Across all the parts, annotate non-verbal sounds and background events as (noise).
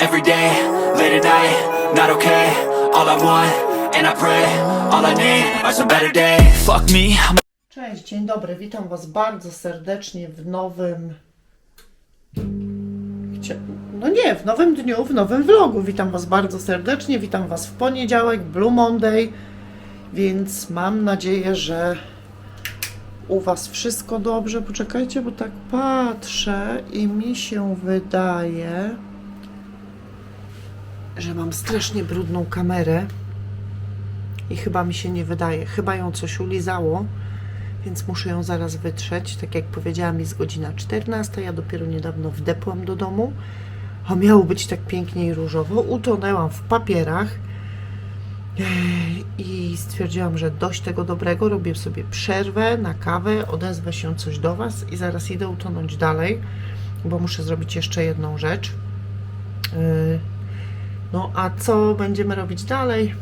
every day, late at night, not okay. All I want, and I pray, all I need are some better days. Fuck me, I'm Cześć, dzień dobry, witam Was bardzo serdecznie w nowym. No nie, w nowym dniu, w nowym vlogu. Witam Was bardzo serdecznie, witam Was w poniedziałek, Blue Monday, więc mam nadzieję, że u Was wszystko dobrze. Poczekajcie, bo tak patrzę i mi się wydaje, że mam strasznie brudną kamerę. I chyba mi się nie wydaje, chyba ją coś ulizało więc muszę ją zaraz wytrzeć. Tak jak powiedziałam, jest godzina 14. Ja dopiero niedawno wdepłam do domu, a miało być tak pięknie i różowo. Utonęłam w papierach Ej, i stwierdziłam, że dość tego dobrego. Robię sobie przerwę na kawę, odezwę się coś do Was i zaraz idę utonąć dalej, bo muszę zrobić jeszcze jedną rzecz. Yy, No a co będziemy robić dalej?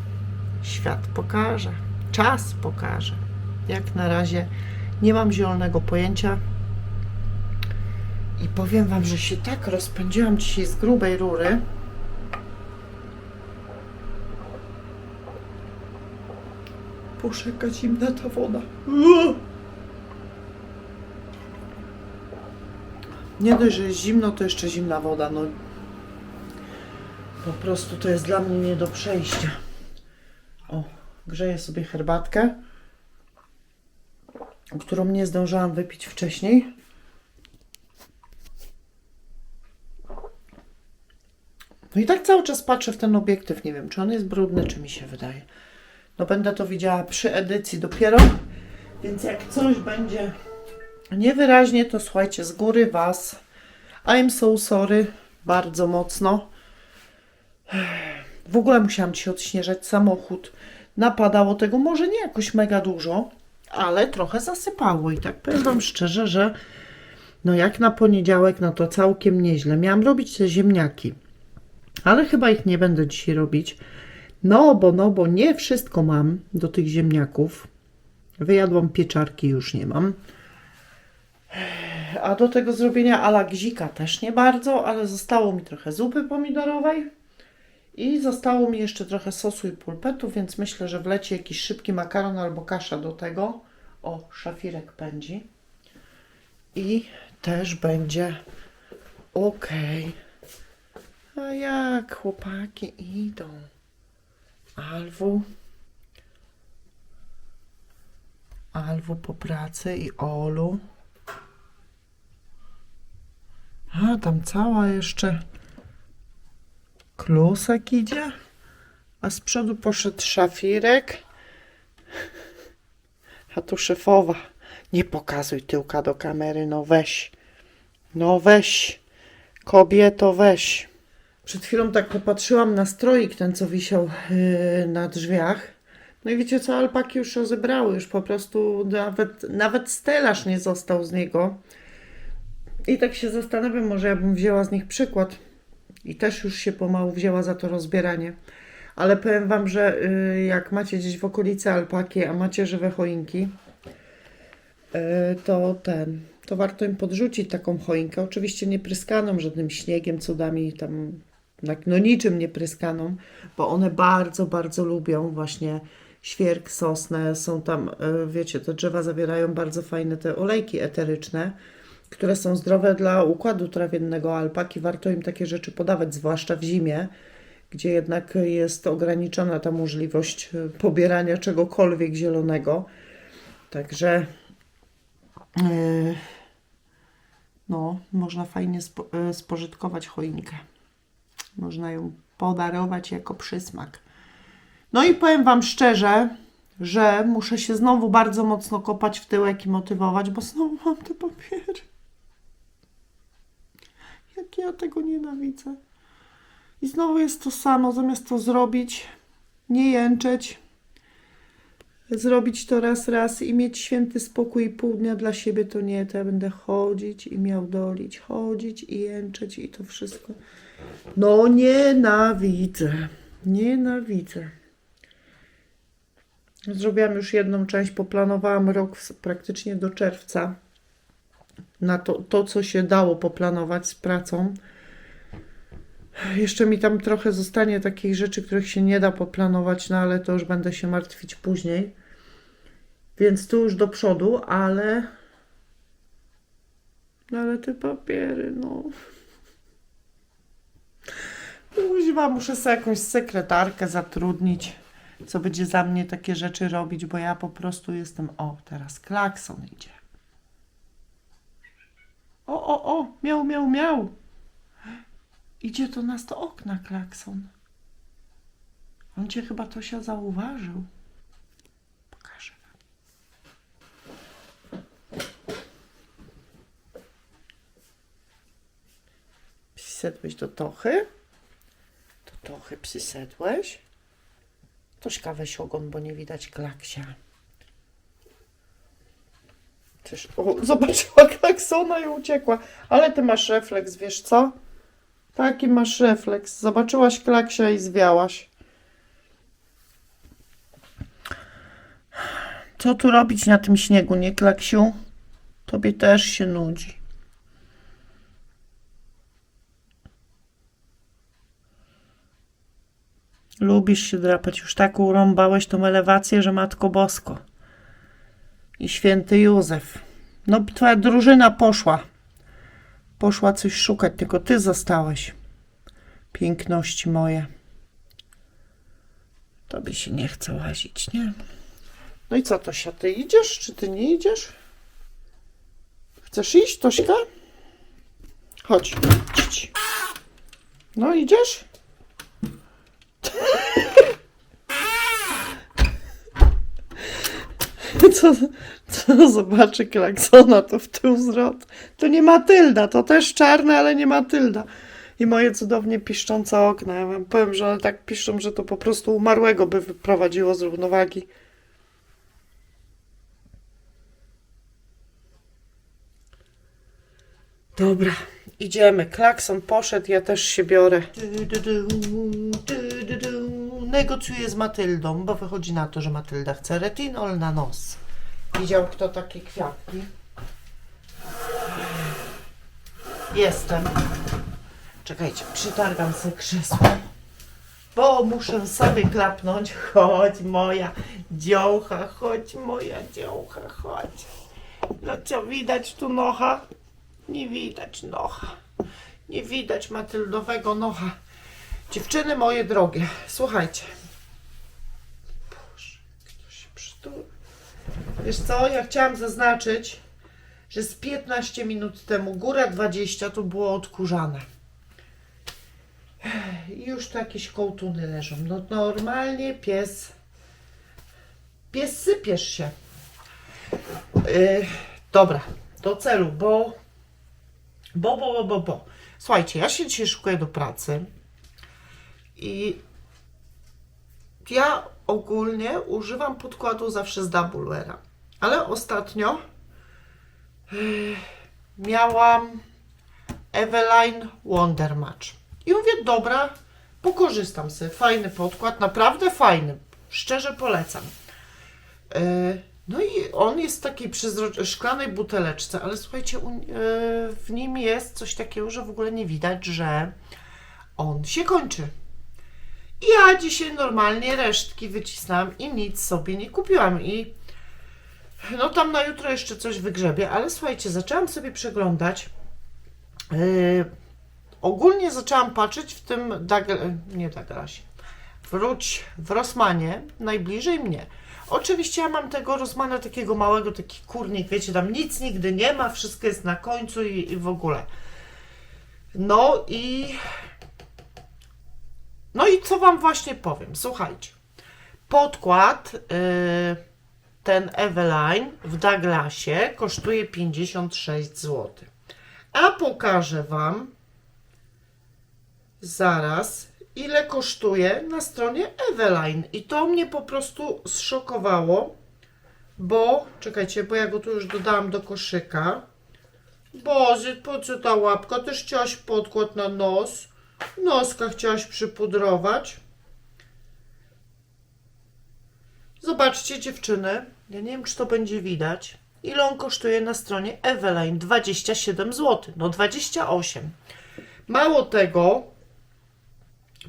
Świat pokaże, czas pokaże. Jak na razie nie mam zielonego pojęcia. I powiem Wam, że się tak rozpędziłam dzisiaj z grubej rury. Jaka zimna ta woda. Nie dość, że jest zimno, to jeszcze zimna woda. No, po prostu to jest dla mnie nie do przejścia. O, grzeję sobie herbatkę którą nie zdążyłam wypić wcześniej. No i tak cały czas patrzę w ten obiektyw. Nie wiem, czy on jest brudny, czy mi się wydaje. No będę to widziała przy edycji dopiero. Więc jak coś będzie niewyraźnie, to słuchajcie, z góry Was. I'm so sorry. Bardzo mocno. W ogóle musiałam Ci odśnieżać samochód. Napadało tego może nie jakoś mega dużo, ale trochę zasypało i tak powiem Wam szczerze, że no jak na poniedziałek, no to całkiem nieźle. Miałam robić te ziemniaki, ale chyba ich nie będę dzisiaj robić. No bo, no bo nie wszystko mam do tych ziemniaków. Wyjadłam pieczarki, już nie mam. A do tego zrobienia ala gzika też nie bardzo, ale zostało mi trochę zupy pomidorowej. I zostało mi jeszcze trochę sosu i pulpetu, więc myślę, że wleci jakiś szybki makaron albo kasza do tego. O, szafirek pędzi. I też będzie ok. A jak chłopaki idą? Alwu. Alwu po pracy i Olu. A, tam cała jeszcze klusek idzie, a z przodu poszedł szafirek, a tu szefowa. Nie pokazuj tyłka do kamery, no weź. No weź. Kobieto, weź. Przed chwilą tak popatrzyłam na stroik, ten co wisiał yy, na drzwiach. No i wiecie co, alpaki już rozebrały, już po prostu nawet, nawet stelaż nie został z niego. I tak się zastanawiam, może ja bym wzięła z nich przykład i też już się pomału wzięła za to rozbieranie. Ale powiem Wam, że y, jak macie gdzieś w okolicy alpaki, a macie żywe choinki, y, to ten, to warto im podrzucić taką choinkę. Oczywiście nie pryskaną żadnym śniegiem, cudami tam, no niczym nie pryskaną, bo one bardzo, bardzo lubią właśnie świerk, sosnę, są tam, y, wiecie, te drzewa zawierają bardzo fajne te olejki eteryczne, które są zdrowe dla układu trawiennego alpaki. Warto im takie rzeczy podawać, zwłaszcza w zimie, gdzie jednak jest ograniczona ta możliwość e, pobierania czegokolwiek zielonego. Także e, no, można fajnie spo, e, spożytkować choinkę. Można ją podarować jako przysmak. No i powiem Wam szczerze, że muszę się znowu bardzo mocno kopać w tyłek i motywować, bo znowu mam te papiery. Jak ja tego nienawidzę. I znowu jest to samo, zamiast to zrobić, nie jęczeć, zrobić to raz, raz i mieć święty spokój i pół dnia dla siebie, to nie, to ja będę chodzić i miał dolić, chodzić i jęczeć i to wszystko. No nienawidzę, nienawidzę. Zrobiłam już jedną część, poplanowałam rok praktycznie do czerwca na to, to, co się dało poplanować z pracą. Jeszcze mi tam trochę zostanie takich rzeczy, których się nie da poplanować, no ale to już będę się martwić później. Więc tu już do przodu, ale. No ale te papiery, no. Kuźwa, muszę sobie jakąś sekretarkę zatrudnić, co będzie za mnie takie rzeczy robić, bo ja po prostu jestem. O, teraz klakson idzie. O, o, o, miał, miał, miał. Idzie do nas do okna klakson. On cię chyba Tosia zauważył. Pokażę wam. Przyszedłeś do Tochy? Do Tochy przyszedłeś? Tośka weź ogon, bo nie widać klaksia. O, zobaczyła (laughs) klaksona i uciekła. Ale ty masz refleks, wiesz co? Taki masz refleks. Zobaczyłaś klaksia i zwiałaś. Co tu robić na tym śniegu, nie klaksiu? Tobie też się nudzi. Lubisz się drapać. Już tak urąbałeś tą elewację, że Matko Bosko. I święty Józef. No, twoja drużyna poszła. Poszła coś szukać, tylko ty zostałeś. Piękności moje. Tobie się nie chce łazić, nie? No i co, Tosia, ty idziesz, czy ty nie idziesz? Chcesz iść, Tośka? Chodź. No, idziesz? (laughs) Co, co zobaczy klaksona, to w tył zwrot. To nie Matylda, to też czarne, ale nie Matylda. I moje cudownie piszczące okna. Ja wam powiem, że one tak piszczą, że to po prostu umarłego by wyprowadziło z równowagi. Dobra, idziemy. Klakson poszedł, ja też się biorę. Du, du, du, du, du, du. Negocjuję z Matyldą, bo wychodzi na to, że Matylda chce retinol na nos. Widział kto takie kwiatki? Jestem. Czekajcie, przytargam sobie krzesło, bo muszę sobie klapnąć. Chodź moja dziołcha, chodź moja dziołcha, chodź. No co, widać tu nocha? Nie widać nocha. Nie widać matyldowego nocha. Dziewczyny moje drogie, słuchajcie. Boże. Wiesz co, ja chciałam zaznaczyć, że z 15 minut temu, góra 20, to było odkurzane. I już tu jakieś kołtuny leżą. No normalnie pies. Pies sypiesz się. Yy, dobra, do celu, bo, bo, bo, bo, bo. Słuchajcie, ja się dzisiaj szykuję do pracy i ja ogólnie używam podkładu zawsze z Doubleweara, ale ostatnio yy, miałam Eveline Wonder Match i mówię, dobra, pokorzystam sobie, fajny podkład, naprawdę fajny, szczerze polecam. Yy, no i on jest w takiej szklanej buteleczce, ale słuchajcie, yy, w nim jest coś takiego, że w ogóle nie widać, że on się kończy. Ja dzisiaj normalnie resztki wycisnęłam i nic sobie nie kupiłam. I no tam na jutro jeszcze coś wygrzebię, ale słuchajcie, zaczęłam sobie przeglądać. Yy, ogólnie zaczęłam patrzeć w tym, Dag- nie Douglasie, wróć w Rossmanie, najbliżej mnie. Oczywiście ja mam tego Rossmana takiego małego, taki kurnik, wiecie, tam nic nigdy nie ma, wszystko jest na końcu i, i w ogóle. No i... No i co Wam właśnie powiem, słuchajcie. Podkład, yy, ten Eveline w Douglasie kosztuje 56 zł. A pokażę Wam zaraz, ile kosztuje na stronie Eveline. I to mnie po prostu zszokowało, bo, czekajcie, bo ja go tu już dodałam do koszyka. Boże, po co ta łapka? Też chciałaś podkład na nos. Noska chciałaś przypudrować. Zobaczcie dziewczyny, ja nie wiem czy to będzie widać, ile on kosztuje na stronie Eveline, 27 zł, no 28. Mało tego,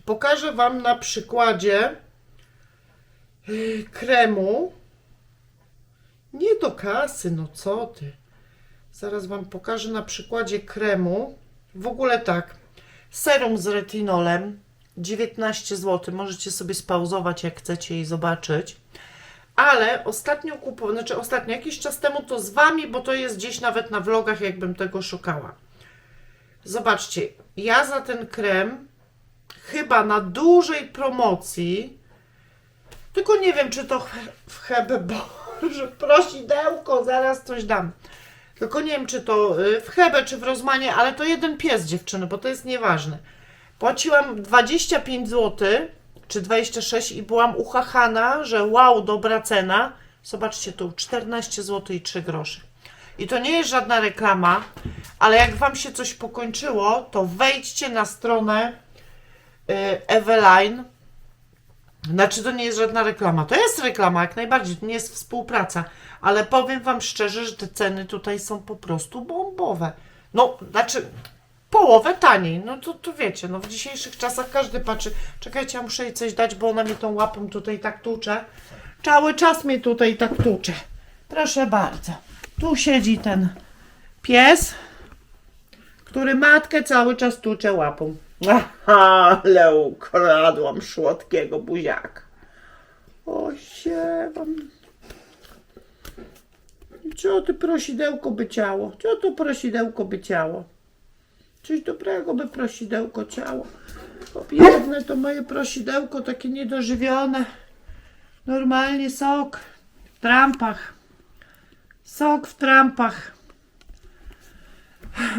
Pokażę Wam na przykładzie yy, kremu. Nie do kasy, no co ty. Zaraz Wam pokażę na przykładzie kremu. W ogóle tak. Serum z retinolem 19 zł. Możecie sobie spauzować jak chcecie i zobaczyć. Ale ostatnio kupowałam, znaczy ostatnio, jakiś czas temu to z Wami, bo to jest gdzieś nawet na vlogach, jakbym tego szukała. Zobaczcie, ja za ten krem chyba na dużej promocji, tylko nie wiem, czy to w Hebe, że (laughs) prosidełko, zaraz coś dam. Tylko nie wiem, czy to y, w Hebe, czy w Rozmanie, ale to jeden pies dziewczyny, bo to jest nieważne. Płaciłam 25 zł, czy 26 i byłam uchachana, że wow, dobra cena. Zobaczcie tu, 14 zł i 3 grosze. I to nie jest żadna reklama, ale jak Wam się coś pokończyło, to wejdźcie na stronę y, Eveline. Znaczy, to nie jest żadna reklama. To jest reklama, jak najbardziej, to nie jest współpraca. Ale powiem Wam szczerze, że te ceny tutaj są po prostu bombowe. No, znaczy, połowę taniej. No to, to wiecie, no w dzisiejszych czasach każdy patrzy. Czekajcie, ja muszę jej coś dać, bo ona mnie tą łapą tutaj tak tucze. Cały czas mnie tutaj tak tucze. Proszę bardzo. Tu siedzi ten pies, który matkę cały czas tucze łapą. Aha, (laughs) ale ukradłam słodkiego buziaka. O siewam. Co ty prosidełko by ciało? Co to prosidełko by ciało? Coś dobrego by prosidełko ciało. Biedne to moje prosidełko takie niedożywione. Normalnie sok w trampach. Sok w trampach.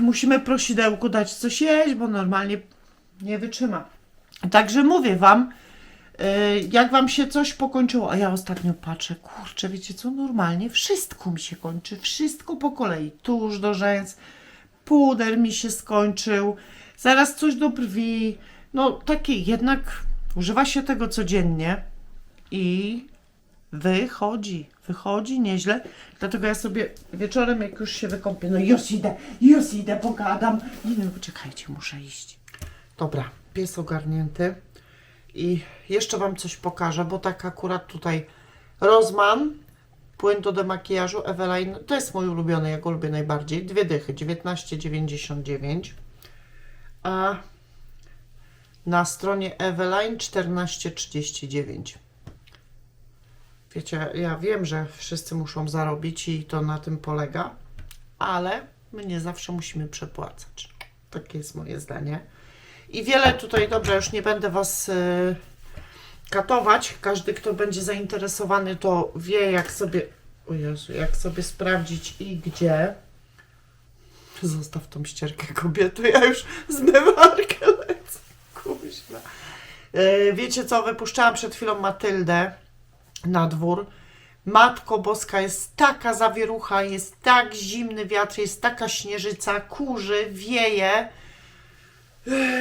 Musimy prosidełku dać coś jeść, bo normalnie nie wytrzyma. Także mówię wam, yy, jak wam się coś pokończyło, a ja ostatnio patrzę, kurczę, wiecie co, normalnie wszystko mi się kończy, wszystko po kolei, tuż do rzęs, puder mi się skończył, zaraz coś do brwi, no takie jednak używa się tego codziennie i wychodzi, wychodzi nieźle, dlatego ja sobie wieczorem jak już się wykąpię, no już idę, już idę, pogadam, nie wiem, poczekajcie, muszę iść. Dobra, pies ogarnięty. I jeszcze wam coś pokażę, bo tak akurat tutaj Rozman, płyn do demakijażu Eveline, to jest mój ulubiony, ja go lubię najbardziej, dwie dychy, 19,99 a na stronie Eveline 14,39 Wiecie, ja wiem, że wszyscy muszą zarobić i to na tym polega, ale my nie zawsze musimy przepłacać. Takie jest moje zdanie. I wiele tutaj, dobra, już nie będę Was y, katować. Każdy, kto będzie zainteresowany, to wie, jak sobie, o Jezu, jak sobie sprawdzić i gdzie. Zostaw tą ścierkę kobieto, ja już zmywarkę lecę. Kuźwa. Y, wiecie co, wypuszczałam przed chwilą Matyldę na dwór. Matko Boska, jest taka zawierucha, jest tak zimny wiatr, jest taka śnieżyca, kurzy, wieje,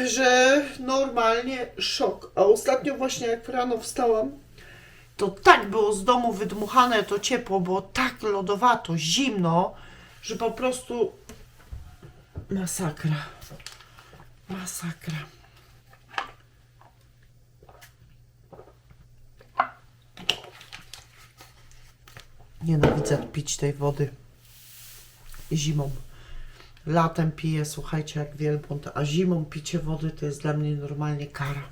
że normalnie szok. A ostatnio właśnie jak rano wstałam, to tak było z domu wydmuchane to ciepło, było tak lodowato, zimno, że po prostu masakra. Masakra. Nienawidzę pić tej wody zimą. Latem piję, słuchajcie, jak wielbłąd, a zimą picie wody to jest dla mnie normalnie kara.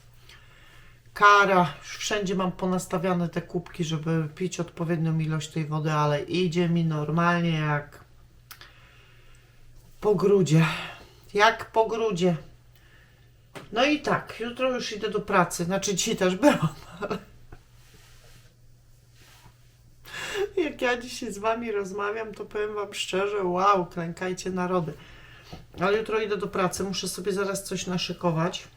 Kara. Wszędzie mam ponastawiane te kubki, żeby pić odpowiednią ilość tej wody, ale idzie mi normalnie jak po grudzie. Jak po grudzie. No i tak, jutro już idę do pracy. Znaczy dzisiaj też byłam, (laughs) ale jak ja dzisiaj z wami rozmawiam, to powiem wam szczerze, wow, klękajcie narody. Ale jutro idę do pracy, muszę sobie zaraz coś naszykować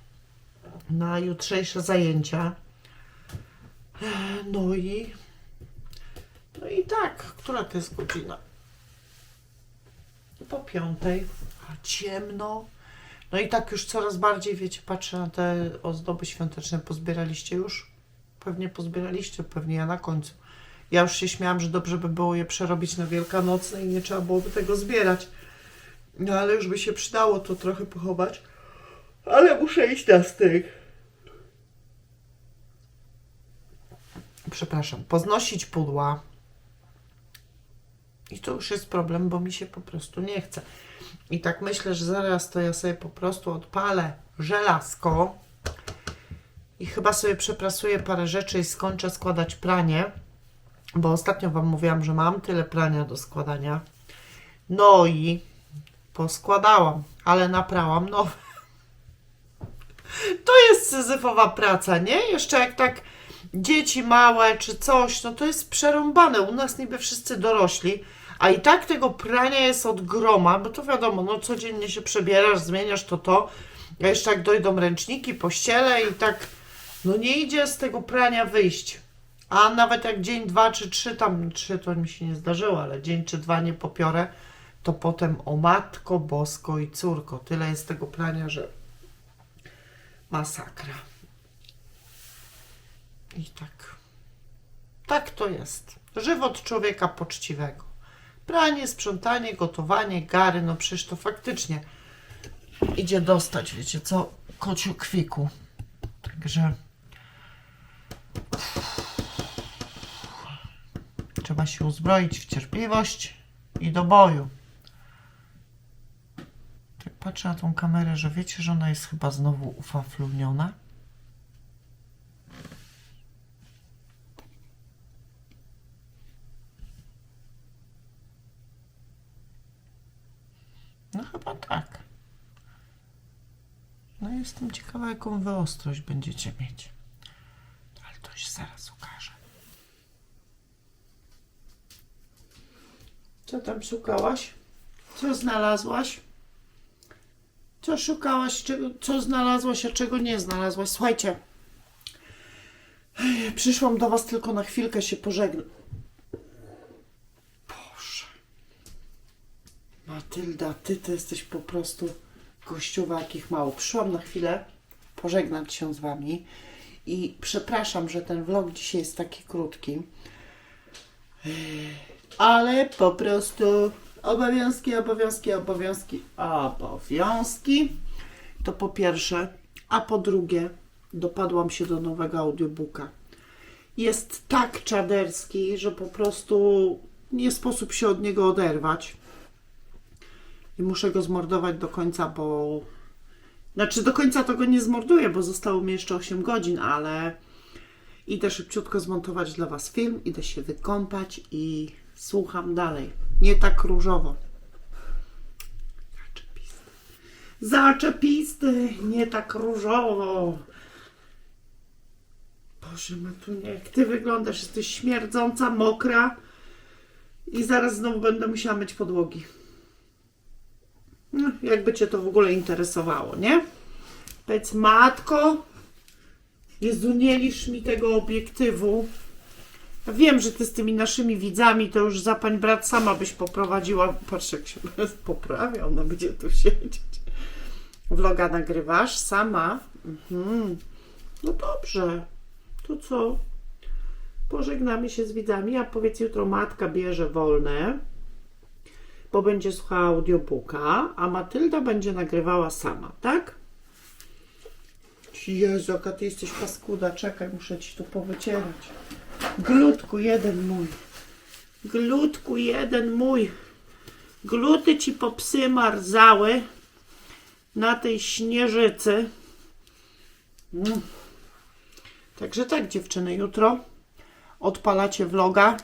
na jutrzejsze zajęcia. No i no i tak, która to jest godzina? Po piątej, a ciemno. No i tak już coraz bardziej, wiecie, patrzę na te ozdoby świąteczne. Pozbieraliście już? Pewnie pozbieraliście, pewnie ja na końcu. Ja już się śmiałam, że dobrze by było je przerobić na wielkanocne i nie trzeba byłoby tego zbierać. No ale już by się przydało to trochę pochować. Ale muszę iść na styk. Przepraszam, poznosić pudła. I to już jest problem, bo mi się po prostu nie chce. I tak myślę, że zaraz to ja sobie po prostu odpalę żelazko i chyba sobie przeprasuję parę rzeczy i skończę składać pranie bo ostatnio Wam mówiłam, że mam tyle prania do składania. No i poskładałam, ale naprałam nowe. To jest syzyfowa praca, nie? Jeszcze jak tak dzieci małe czy coś, no to jest przerąbane. U nas niby wszyscy dorośli, a i tak tego prania jest od groma, bo to wiadomo, no codziennie się przebierasz, zmieniasz to to, a jeszcze jak dojdą ręczniki, pościele i tak, no nie idzie z tego prania wyjść. A nawet jak dzień, dwa czy trzy, tam trzy to mi się nie zdarzyło, ale dzień czy dwa nie popiorę, to potem o matko, bosko i córko. Tyle jest tego prania, że masakra. I tak. Tak to jest. Żywot człowieka poczciwego. Pranie, sprzątanie, gotowanie, gary, no przecież to faktycznie idzie dostać, wiecie co, kociu kwiku. Także trzeba się uzbroić w cierpliwość i do boju. Tak patrzę na tą kamerę, że wiecie, że ona jest chyba znowu ufafluniona. No chyba tak. No jestem ciekawa, jaką wy ostrość będziecie mieć. Ale to się zaraz ukaże. Co tam szukałaś? Co znalazłaś? Co szukałaś? Co znalazłaś, a czego nie znalazłaś? Słuchajcie, przyszłam do was tylko na chwilkę się pożegnać. Boże. Matylda, ty to jesteś po prostu gościowa, jakich mało. Przyszłam na chwilę pożegnać się z wami i przepraszam, że ten vlog dzisiaj jest taki krótki. Ale po prostu obowiązki, obowiązki, obowiązki, obowiązki. To po pierwsze, a po drugie, dopadłam się do nowego audiobooka. Jest tak czaderski, że po prostu nie sposób się od niego oderwać. I muszę go zmordować do końca, bo. Znaczy, do końca to go nie zmorduję, bo zostało mi jeszcze 8 godzin, ale idę szybciutko zmontować dla Was film, idę się wykąpać i słucham dalej. Nie tak różowo. Zaczepisty. Zaczepisty, nie tak różowo. Boże, Matunia, jak Ty wyglądasz, jesteś śmierdząca, mokra i zaraz znowu będę musiała myć podłogi. No, jakby Cię to w ogóle interesowało, nie? Powiedz, matko, nie lisz mi tego obiektywu. Wiem, że Ty z tymi naszymi widzami to już za pań brat sama byś poprowadziła. Patrz, jak się poprawia, ona będzie tu siedzieć. Vloga nagrywasz sama? Mhm. No dobrze. To co? Pożegnamy się z widzami, a powiedz jutro matka bierze wolne bo będzie słuchała audiobooka, a Matylda będzie nagrywała sama, tak? Jezu, jaka ty jesteś paskuda, czekaj, muszę ci tu powycierać. Glutku jeden mój. Glutku jeden mój. Gluty ci po psy marzały na tej śnieżycy. Mm. Także tak, dziewczyny, jutro odpalacie vloga,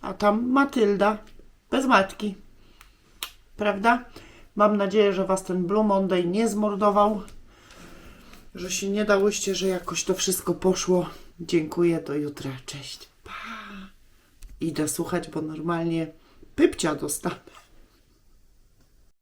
a tam Matylda bez matki. Prawda? Mam nadzieję, że Was ten Blue Monday nie zmordował, że się nie dałyście, że jakoś to wszystko poszło. Dziękuję, do jutra. Cześć. Pa. Idę słuchać, bo normalnie pypcia dostanę.